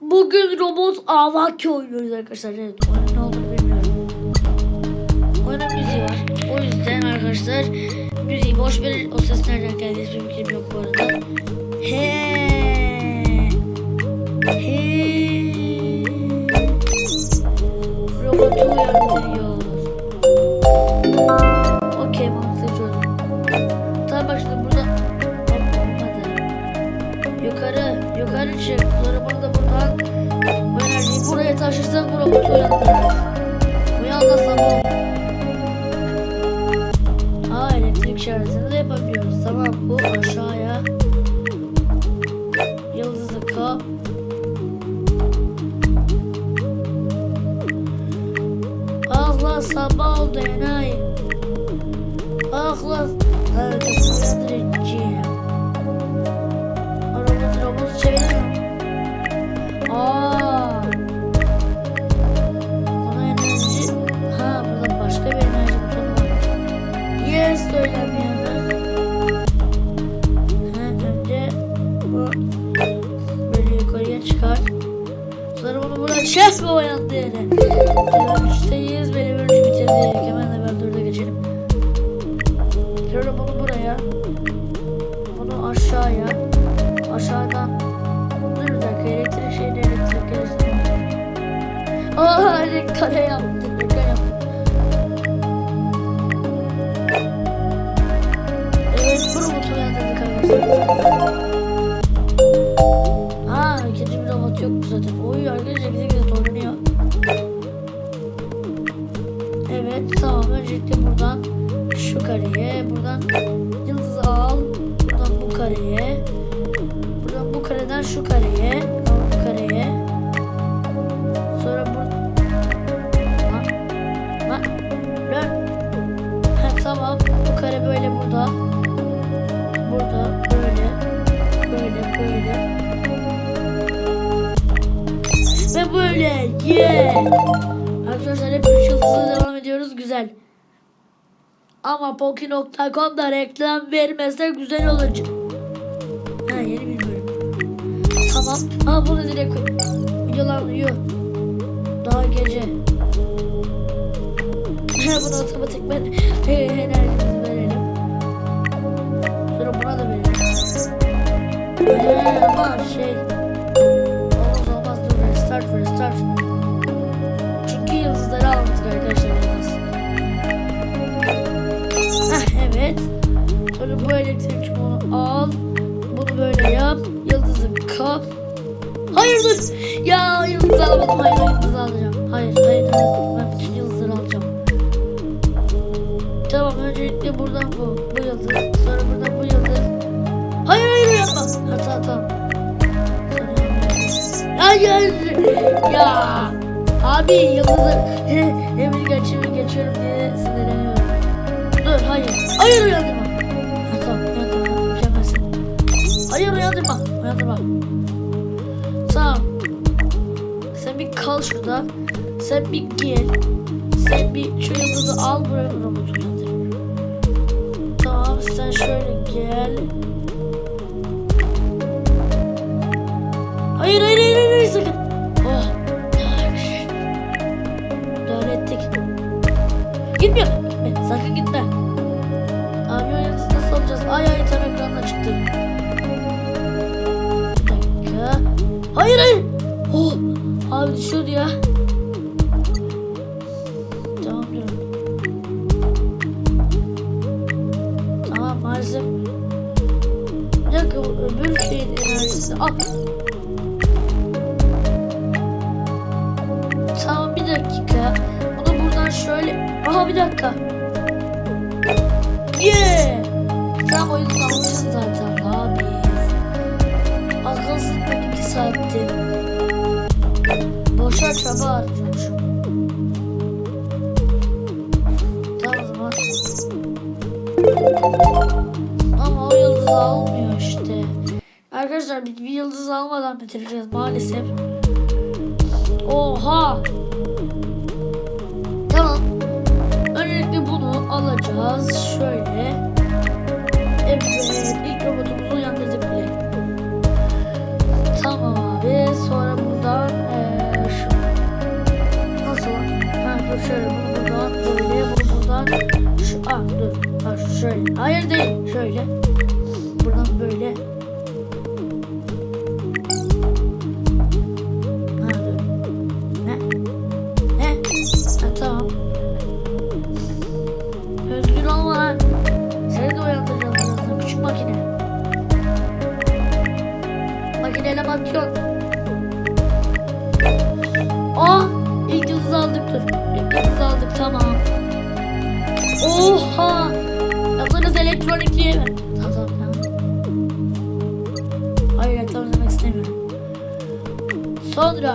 Bugün robot avaki oynuyoruz arkadaşlar. Evet, oyunun ne olduğunu bilmiyorum. Oyunun müziği var. O yüzden arkadaşlar müziği boş verin. O ses nereden geldi hiçbir fikrim yok bu arada. He. Yukarı, yukarı çık. Sonra da buradan bu enerjiyi buraya taşırsak bu robotu uyandırırız. Uyan da sabah. Aa elektrik şarjını da yapabiliyoruz. Tamam bu buraya. Bunu aşağıya. Aşağıdan. Dur elektrik şeyini elektrik gelsin. Aa elektrik kare yaptım. Kare. Evet bu robotu uyandırdık arkadaşlar. Şu kareye buradan yıldızı al. Buradan bu kareye. Buradan bu kareden şu kareye. Bu kareye. Sonra bu Ha. Ha. Ha, tamam. Bu kare böyle burada. Burada böyle. Böyle böyle. Ve böyle. Yeah. Arkadaşlar hep 3 yıldızla devam ediyoruz. Güzel. Ama Poki.com'da reklam vermezse güzel olacak. Ha yeni bir bölüm. Tamam. Ha bunu direkt koy. Videolar uyuyor. Daha gece. Bunu otomatik ben enerjimizi verelim. Sonra buna da verelim. He, ama şey. Olmaz olmaz dur restart restart. Kap. Hayır. Ya yıldız alamadım. Hayır o yıldızı alacağım. Hayır hayır hayır. Ben bütün yıldızları alacağım. Tamam öncelikle buradan bu. Bu yıldız. Sonra buradan bu yıldız. Hayır hayır yapma. Ha tamam tamam. Sonra yıldız. Hayır. Ya. Abi yıldızı emir geçiyorum geçiyorum diye sinirleniyorum. Dur hayır. Hayır uyandırma. Tamam uyandırma. Mükemmelsin. Hayır uyandırma. Uyandırma. Tamam. Sen bir kal şurada. Sen bir gel. Sen bir şu yıldızı al buraya robotu uyandır. Tamam sen şöyle gel. Hayır hayır hayır, hayır sakın. Hayır hayır. Oh. Abi düşüyordu ya. Tamam diyorum. Tamam maalesef. Bir dakika öbür şeyin enerjisi. Al. Tamam bir dakika. Bunu buradan şöyle. Aha bir dakika. Yeah. Tamam oyunu almışsın zaten abi. Çaba. Tamam o zaman. Ama o yıldızı almıyor işte. Arkadaşlar bir, bir yıldız almadan bitireceğiz maalesef. Oha! Tamam. Öncelikle bunu alacağız. Şöyle. Evet, ilk robotumuzu Buradan böyle. Ne? Ne? Ha. Özgür olma. Seni de uyandıracağım birazdan. Küçük makine. Makineyle bakıyorsun. Aa! İlk yıldızı aldık dur. İlk yıldızı aldık tamam. Oha! Yaptığınız elektronikliğe mi? Sonra.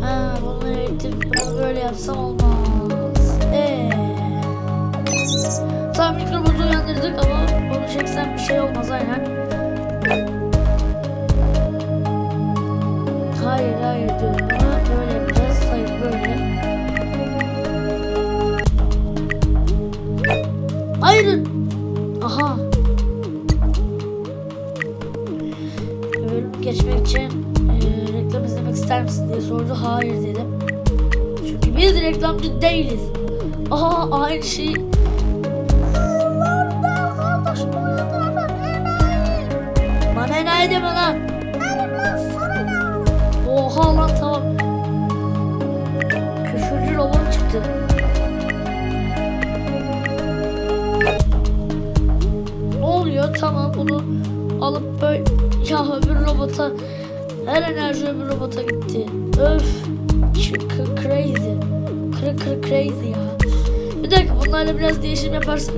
Ha, bunu elektrik böyle yapsam olmaz. Ee. Tamam mikrobotu uyandırdık ama bunu çeksem bir şey olmaz aynen. İster misin diye sordu. Hayır dedim. Çünkü biz reklamcı değiliz. Aha aynı şey. Bana enayi deme lan. Oha lan tamam. Küfürcü robot çıktı. Ne oluyor? Tamam bunu alıp böyle ya öbür robota her enerji öbür robota gitti. Öf. Crazy. Kır kır crazy ya. Bir dakika bunlarla biraz değişim yaparsak.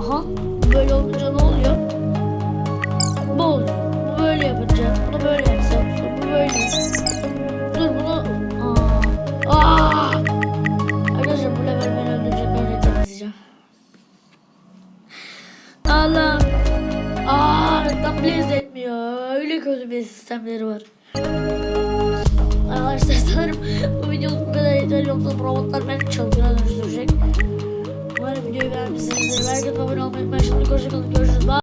Aha. Böyle olunca ne oluyor? Bu oluyor. Bu böyle yapınca. Bunu böyle yapsam. Bu böyle. Dur bunu. Aa. Aa. Arkadaşlar bu level beni öldürecek. Ben reklam izleyeceğim. Allah'ım. Aa reklam bile bir sistemleri var. Arkadaşlar sanırım bu videoluk bu kadar yeter yoksa robotlar beni çılgına dönüştürecek. Umarım videoyu beğenmişsinizdir. Belki abone olmayı unutmayın. Şimdi hoşçakalın. Görüşürüz. Bye.